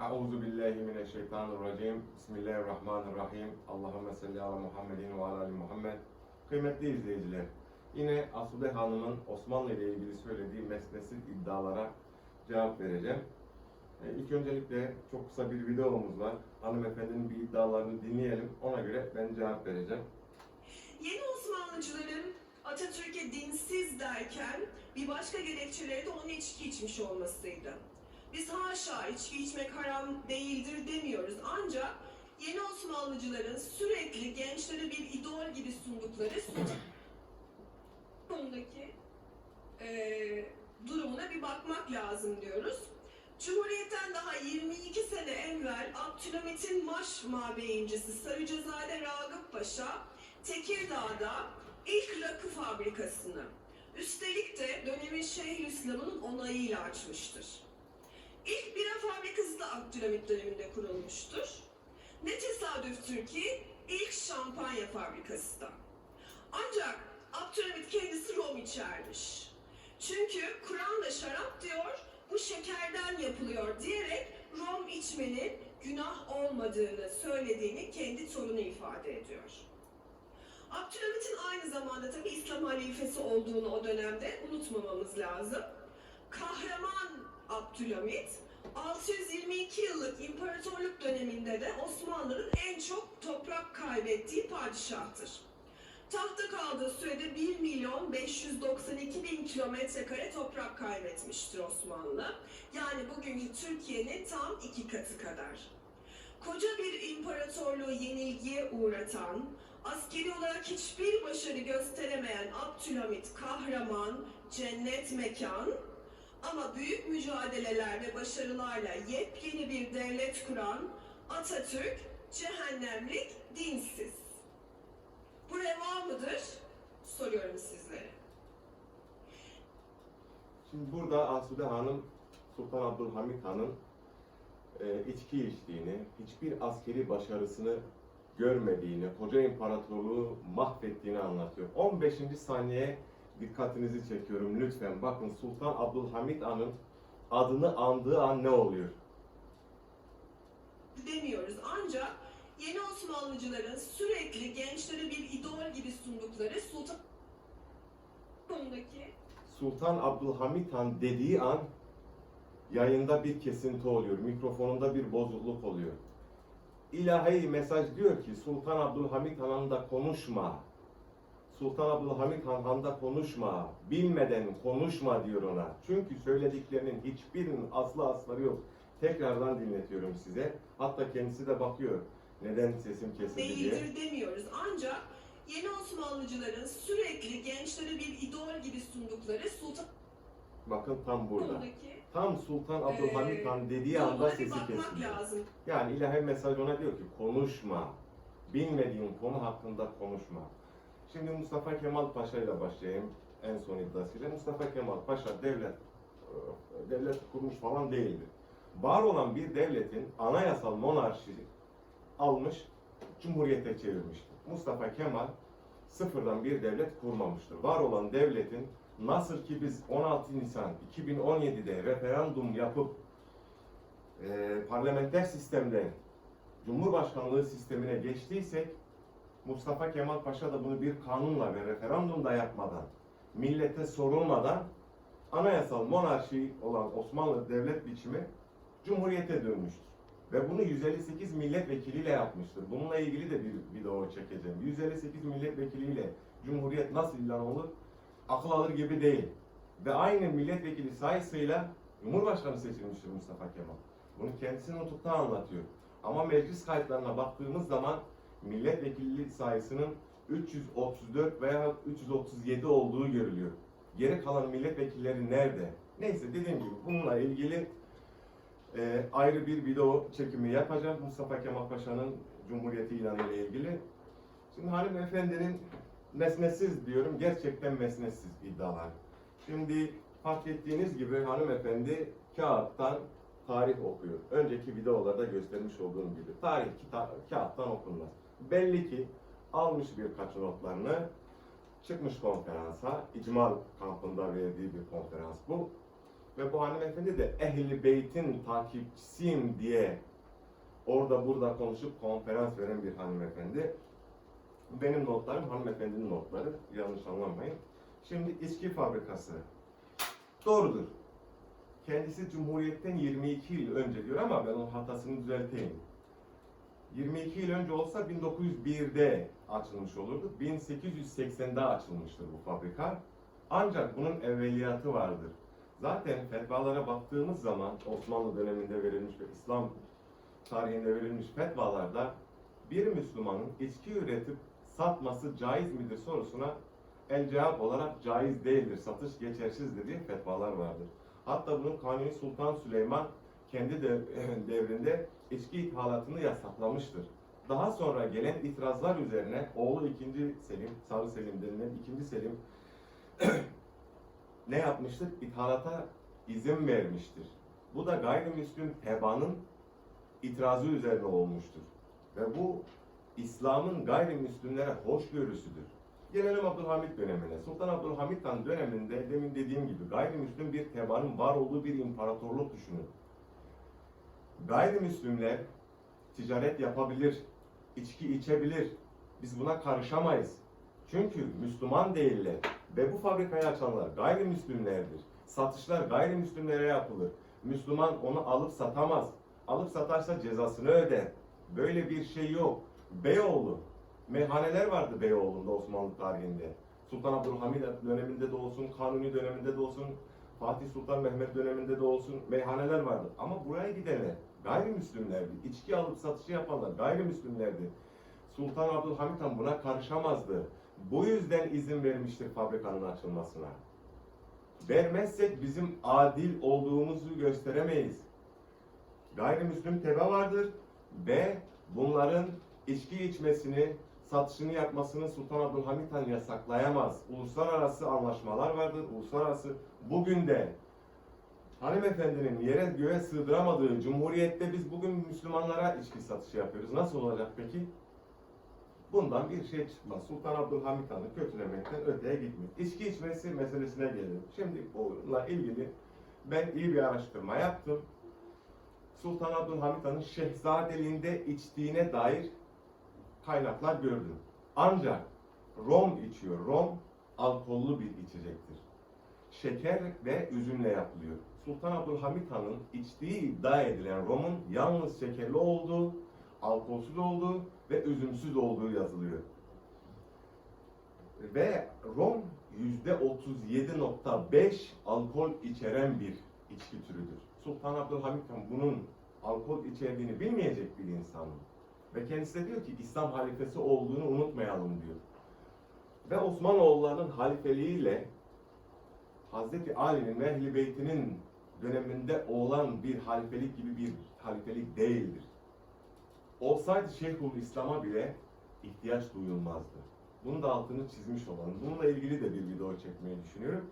Euzu billahi mineşşeytanirracim. Bismillahirrahmanirrahim. Allahumme salli ala Muhammedin ve ala ali Muhammed. Kıymetli izleyiciler, yine Asude Hanım'ın Osmanlı ile ilgili söylediği mesnetsiz iddialara cevap vereceğim. E, İlk öncelikle çok kısa bir videomuz var. Hanımefendinin bir iddialarını dinleyelim. Ona göre ben cevap vereceğim. Yeni Osmanlıcıların Atatürk'e dinsiz derken bir başka gerekçeleri de onun içki içmiş olmasıydı. Biz haşa içki içmek haram değildir demiyoruz ancak yeni Osmanlıcıların sürekli gençlere bir idol gibi sundukları konudaki eee, durumuna bir bakmak lazım diyoruz. Cumhuriyet'ten daha 22 sene evvel Abdülhamit'in Maş mabeyincisi Sarıcazade Ragıp Paşa Tekirdağ'da ilk rakı fabrikasını üstelik de dönemin Şeyhülislam'ın onayıyla açmıştır. İlk bira fabrikası da Abdülhamit döneminde kurulmuştur. Ne tesadüftür ki ilk şampanya fabrikası da. Ancak Abdülhamit kendisi rom içermiş. Çünkü Kur'an'da şarap diyor, bu şekerden yapılıyor diyerek rom içmenin günah olmadığını söylediğini kendi torunu ifade ediyor. Abdülhamit'in aynı zamanda tabi İslam halifesi olduğunu o dönemde unutmamamız lazım. Kahraman Abdülhamit 622 yıllık imparatorluk döneminde de Osmanlı'nın en çok toprak kaybettiği padişahtır. Tahta kaldığı sürede 1 milyon 592 bin kilometre kare toprak kaybetmiştir Osmanlı. Yani bugünkü Türkiye'nin tam iki katı kadar. Koca bir imparatorluğu yenilgiye uğratan, askeri olarak hiçbir başarı gösteremeyen Abdülhamit kahraman, cennet mekan ama büyük mücadeleler ve başarılarla yepyeni bir devlet kuran Atatürk cehennemlik dinsiz. Bu reva mıdır? Soruyorum sizlere. Şimdi burada Asude Hanım Sultan Abdülhamit Han'ın e, içki içtiğini, hiçbir askeri başarısını görmediğini, koca imparatorluğu mahvettiğini anlatıyor. 15. saniye dikkatinizi çekiyorum lütfen. Bakın Sultan Abdülhamit Han'ın adını andığı an ne oluyor? demiyoruz. Ancak yeni Osmanlıcıların sürekli gençlere bir idol gibi sundukları Sultan konudaki Sultan Abdülhamit Han dediği an yayında bir kesinti oluyor. Mikrofonunda bir bozukluk oluyor. İlahi mesaj diyor ki Sultan Abdülhamit Han'ın da konuşma. Sultan Abdülhamit Han Han'da konuşma. Bilmeden konuşma diyor ona. Çünkü söylediklerinin hiçbirinin aslı asları yok. Tekrardan dinletiyorum size. Hatta kendisi de bakıyor. Neden sesim kesildi diye. değildir demiyoruz. Ancak yeni Osmanlıcıların sürekli gençlere bir idol gibi sundukları Sultan Bakın tam burada. konudaki Tam Sultan Abdülhamit Han dediği anda sesi lazım. Yani ilahi mesaj ona diyor ki konuşma. Bilmediğin konu hakkında konuşma. Şimdi Mustafa Kemal Paşa ile başlayayım en son iddiasıyla. Mustafa Kemal Paşa devlet e, devlet kurmuş falan değildir. Var olan bir devletin anayasal monarşi almış, cumhuriyete çevirmiştir. Mustafa Kemal sıfırdan bir devlet kurmamıştır. Var olan devletin nasıl ki biz 16 Nisan 2017'de referandum yapıp e, parlamenter sistemden Cumhurbaşkanlığı sistemine geçtiysek Mustafa Kemal Paşa da bunu bir kanunla ve referandumda yapmadan, millete sorulmadan anayasal monarşi olan Osmanlı devlet biçimi Cumhuriyete dönmüştür. Ve bunu 158 milletvekiliyle yapmıştır. Bununla ilgili de bir video çekeceğim. 158 milletvekiliyle Cumhuriyet nasıl ilan olur? Akıl alır gibi değil. Ve aynı milletvekili sayısıyla Cumhurbaşkanı seçilmiştir Mustafa Kemal. Bunu kendisi nutukta anlatıyor. Ama meclis kayıtlarına baktığımız zaman milletvekilliği sayısının 334 veya 337 olduğu görülüyor. Geri kalan milletvekilleri nerede? Neyse dediğim gibi bununla ilgili e, ayrı bir video çekimi yapacağım Mustafa Kemal Paşa'nın Cumhuriyeti ilanı ile ilgili. Şimdi hanımefendinin mesnetsiz diyorum, gerçekten mesnetsiz iddialar. Şimdi fark ettiğiniz gibi hanımefendi kağıttan tarih okuyor. Önceki videolarda göstermiş olduğum gibi. Tarih kita- kağıttan okunmaz. Belli ki almış birkaç notlarını, çıkmış konferansa, İcmal kampında verdiği bir konferans bu. Ve bu hanımefendi de Ehl-i Beyt'in takipçisiyim diye orada burada konuşup konferans veren bir hanımefendi. Benim notlarım hanımefendinin notları. Yanlış anlamayın. Şimdi içki fabrikası. Doğrudur. Kendisi Cumhuriyet'ten 22 yıl önce diyor ama ben onun hatasını düzelteyim. 22 yıl önce olsa 1901'de açılmış olurdu. 1880'de açılmıştır bu fabrika. Ancak bunun evveliyatı vardır. Zaten fetvalara baktığımız zaman Osmanlı döneminde verilmiş ve İslam tarihinde verilmiş fetvalarda bir Müslümanın içki üretip satması caiz midir sorusuna el cevap olarak caiz değildir, satış geçersizdir diye fetvalar vardır. Hatta bunun Kanuni Sultan Süleyman kendi de, devrinde içki ithalatını yasaklamıştır. Daha sonra gelen itirazlar üzerine oğlu 2. Selim, Sarı Selim denilen 2. Selim ne yapmıştır? İthalata izin vermiştir. Bu da gayrimüslim tebaanın itirazı üzerine olmuştur. Ve bu İslam'ın gayrimüslimlere hoşgörüsüdür. Gelelim Abdülhamit dönemine. Sultan Abdülhamit Han döneminde demin dediğim gibi gayrimüslim bir tebaanın var olduğu bir imparatorluk düşünün. Gayrimüslimler ticaret yapabilir, içki içebilir. Biz buna karışamayız. Çünkü Müslüman değiller ve bu fabrikayı açanlar gayrimüslimlerdir. Satışlar gayrimüslimlere yapılır. Müslüman onu alıp satamaz. Alıp satarsa cezasını öder. Böyle bir şey yok. Beyoğlu, meyhaneler vardı Beyoğlu'nda Osmanlı tarihinde. Sultan Abdülhamid döneminde de olsun, Kanuni döneminde de olsun, Fatih Sultan Mehmet döneminde de olsun meyhaneler vardı. Ama buraya gidenler gayrimüslimlerdi. İçki alıp satışı yapanlar gayrimüslimlerdi. Sultan Abdülhamit Han buna karışamazdı. Bu yüzden izin vermiştir fabrikanın açılmasına. Vermezsek bizim adil olduğumuzu gösteremeyiz. Gayrimüslim tebe vardır ve bunların içki içmesini, satışını yapmasını Sultan Abdülhamit Han yasaklayamaz. Uluslararası anlaşmalar vardır. Uluslararası bugün de hanımefendinin yere göğe sığdıramadığı cumhuriyette biz bugün Müslümanlara içki satışı yapıyoruz. Nasıl olacak peki? Bundan bir şey çıkmaz. Sultan Abdülhamit Han'ı kötülemekten öteye gitmiyor. İçki içmesi meselesine gelelim. Şimdi bununla ilgili ben iyi bir araştırma yaptım. Sultan Abdülhamit Han'ın şehzadeliğinde içtiğine dair kaynaklar gördüm. Ancak rom içiyor. Rom alkollü bir içecektir. Şeker ve üzümle yapılıyor. Sultan Abdülhamit Han'ın içtiği iddia edilen romun yalnız şekerli olduğu, alkolsüz olduğu ve üzümsüz olduğu yazılıyor. Ve rom %37.5 alkol içeren bir içki türüdür. Sultan Abdülhamit Han bunun alkol içerdiğini bilmeyecek bir insan. Ve kendisi de diyor ki İslam halifesi olduğunu unutmayalım diyor. Ve Osmanoğullarının halifeliğiyle Hazreti Ali'nin ve Beyt'inin döneminde olan bir halifelik gibi bir halifelik değildir. Olsaydı Şeyhül İslam'a bile ihtiyaç duyulmazdı. Bunu da altını çizmiş olalım. Bununla ilgili de bir video çekmeyi düşünüyorum.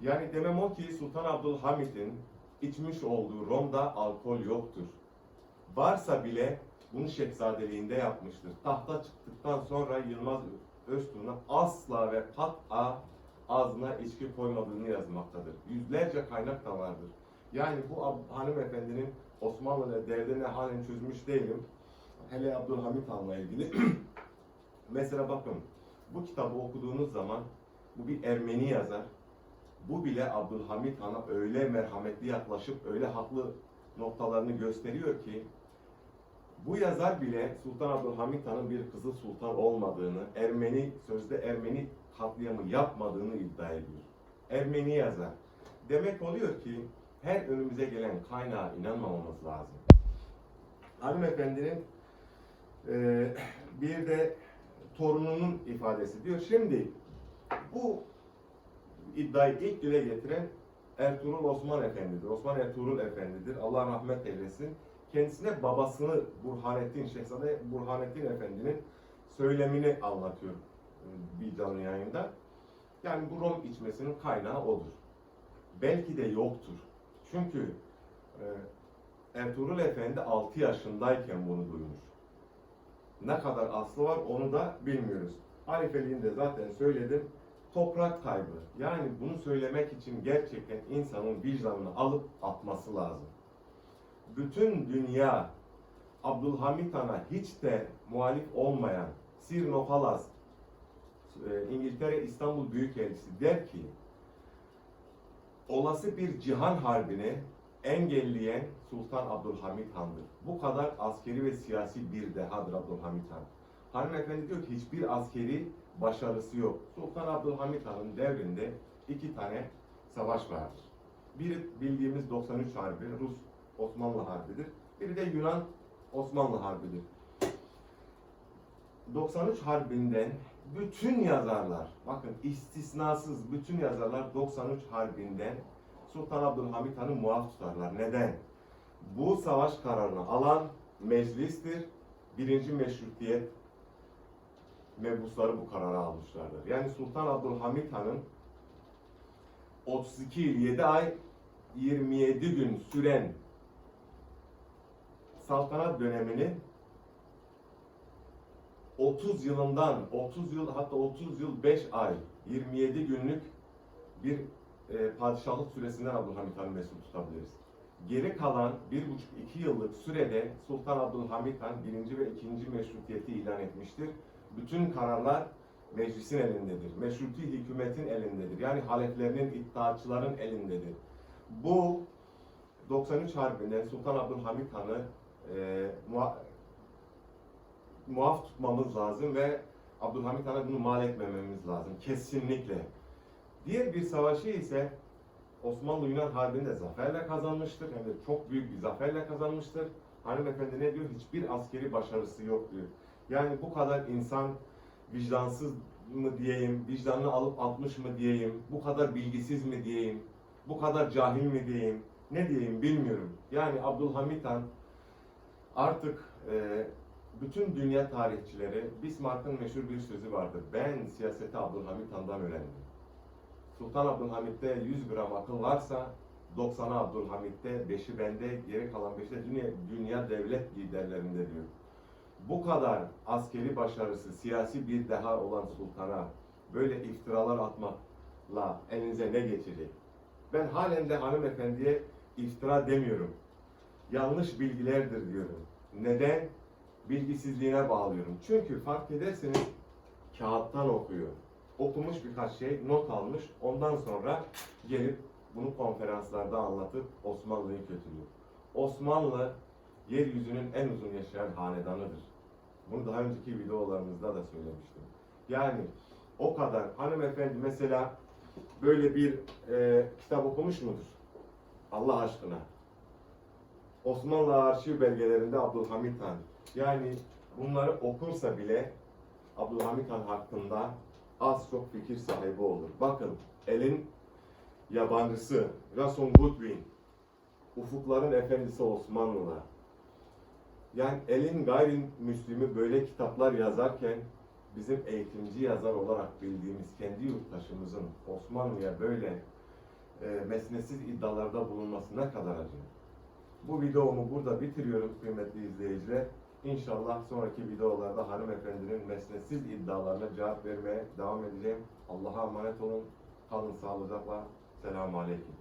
Yani demem o ki Sultan Abdülhamid'in içmiş olduğu Rom'da alkol yoktur. Varsa bile bunu şehzadeliğinde yapmıştır. Tahta çıktıktan sonra Yılmaz Öztuğ'una asla ve kat'a ağzına içki koymadığını yazmaktadır. Yüzlerce kaynak da vardır. Yani bu hanımefendinin Osmanlı'da derdini halen çözmüş değilim. Hele Abdülhamit Han'la ilgili. Mesela bakın bu kitabı okuduğunuz zaman bu bir Ermeni yazar. Bu bile Abdülhamit Han'a öyle merhametli yaklaşıp öyle haklı noktalarını gösteriyor ki bu yazar bile Sultan Abdülhamit Han'ın bir kızıl sultan olmadığını, Ermeni sözde Ermeni katliamı yapmadığını iddia ediyor. Ermeni yazar. Demek oluyor ki her önümüze gelen kaynağa inanmamamız lazım. Hanımefendinin eee bir de torununun ifadesi diyor. Şimdi bu iddiayı ilk dile getiren Ertuğrul Osman Efendi'dir. Osman Ertuğrul Efendi'dir. Allah rahmet eylesin. Kendisine babasını Burhanettin, Şehzade Burhanettin Efendi'nin söylemini anlatıyor e, bir yayında. Yani bu rom içmesinin kaynağı odur. Belki de yoktur. Çünkü e, Ertuğrul Efendi 6 yaşındayken bunu duymuş. Ne kadar aslı var onu da bilmiyoruz. Halifeliğinde zaten söyledim. toprak kaybı. Yani bunu söylemek için gerçekten insanın vicdanını alıp atması lazım. Bütün dünya Abdülhamit Han'a hiç de muhalif olmayan Sir Nofalas, e, İngiltere İstanbul Büyükelçisi der ki olası bir cihan harbini engelleyen Sultan Abdülhamit Han'dır. Bu kadar askeri ve siyasi bir dehadır Abdülhamit Han. Hanımefendi diyor ki hiçbir askeri başarısı yok. Sultan Abdülhamit Han'ın devrinde iki tane savaş vardır. Biri bildiğimiz 93 Harbi, Rus Osmanlı Harbi'dir. Biri de Yunan Osmanlı Harbi'dir. 93 Harbi'nden bütün yazarlar, bakın istisnasız bütün yazarlar 93 Harbi'nden Sultan Abdülhamit Han'ı muaf tutarlar. Neden? Bu savaş kararını alan meclistir. Birinci meşrutiyet mebusları bu kararı almışlardır. Yani Sultan Abdülhamit Han'ın 32 yıl 7 ay 27 gün süren saltanat dönemini 30 yılından 30 yıl hatta 30 yıl 5 ay 27 günlük bir e, padişahlık süresinden Abdülhamit Han'ı mesul tutabiliriz. Geri kalan 1,5-2 yıllık sürede Sultan Abdülhamit Han 1. ve 2. meşrutiyeti ilan etmiştir. Bütün kararlar meclisin elindedir. Meşruti hükümetin elindedir. Yani haleflerinin, iddiaçıların elindedir. Bu 93 Harbi'nden Sultan Abdülhamit Han'ı e, muaf tutmamız lazım ve Abdülhamit Han'a bunu mal etmememiz lazım. Kesinlikle. Diğer bir savaşı ise Osmanlı-Yunan Harbi'nde zaferle kazanmıştır. Hem de çok büyük bir zaferle kazanmıştır. Hanımefendi ne diyor? Hiçbir askeri başarısı yok diyor. Yani bu kadar insan vicdansız mı diyeyim, vicdanını alıp atmış mı diyeyim, bu kadar bilgisiz mi diyeyim, bu kadar cahil mi diyeyim, ne diyeyim bilmiyorum. Yani Abdülhamit Han artık e, bütün dünya tarihçileri Bismarck'ın meşhur bir sözü vardır. Ben siyaseti Abdülhamit Han'dan öğrendim. Sultan Abdülhamit'te 100 gram akıl varsa 90'ı Abdülhamit'te, 5'i bende, geri kalan 5'i de dünya, dünya devlet liderlerinde diyor. Bu kadar askeri başarısı, siyasi bir deha olan sultana böyle iftiralar atmakla elinize ne geçecek? Ben halen de hanımefendiye iftira demiyorum. Yanlış bilgilerdir diyorum. Neden? Bilgisizliğine bağlıyorum. Çünkü fark ederseniz kağıttan okuyor. Okumuş birkaç şey, not almış. Ondan sonra gelip bunu konferanslarda anlatıp Osmanlı'yı kötülüyor. Osmanlı yeryüzünün en uzun yaşayan hanedanıdır. Bunu daha önceki videolarımızda da söylemiştim. Yani o kadar hanımefendi mesela böyle bir e, kitap okumuş mudur? Allah aşkına. Osmanlı arşiv belgelerinde Abdülhamit Han. Yani bunları okursa bile Abdülhamit Han hakkında az çok fikir sahibi olur. Bakın elin yabancısı Rason Goodwin, Ufukların Efendisi Osmanlılar. Yani elin gayrimüslimi böyle kitaplar yazarken bizim eğitimci yazar olarak bildiğimiz kendi yurttaşımızın Osmanlı'ya böyle e, mesnetsiz iddialarda bulunması ne kadar acı. Bu videomu burada bitiriyorum kıymetli izleyiciler. İnşallah sonraki videolarda hanımefendinin mesnetsiz iddialarına cevap vermeye devam edeceğim. Allah'a emanet olun. Kalın sağlıcakla. Selamun Aleyküm.